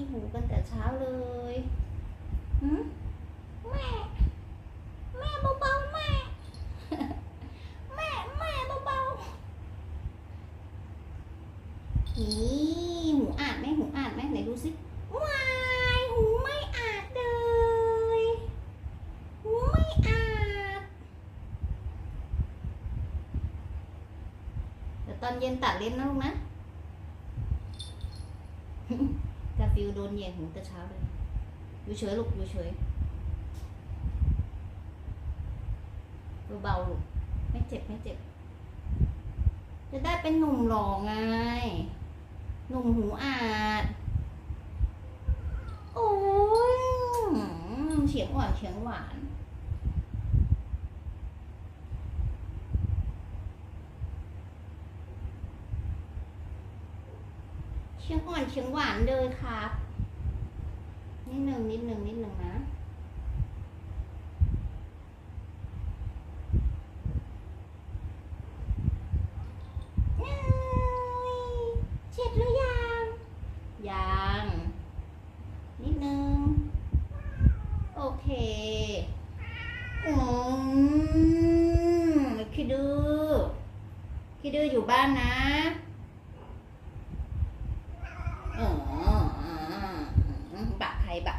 ขี้หูกันแต่เช้าเลยหืมแม่ แม่เบาๆแม่ แม่แม่เบาๆนี่หูอาดไหมหูอาดไหมไหนดูสิว้ายหูไม่อาดเลยหูไม่อาดเดี๋ยวตอนเย็นตัดเล็บนะลูกนะ กาฟิลโดนเหยียดหูแต่เช้าเลยอยู่เฉยลูกอยู่เฉยเบาๆลูกไม่เจ็บไม่เจ็บ จะได้เป็นหนุ่มหล่อไง หนุ่มหูอาด โอ้ยเฉียงหวานเฉียงหวาน ชียงอ่อนเชียงหวานเลยครับ นิดหนึ่งนิดหนึ่งนิดหนึ่งนะเอ้ยเช็ดหรือยัง ยัง นิดนึง โอเคอืมคิดดู คิดดูอยู่บ้านนะ บักใครบัก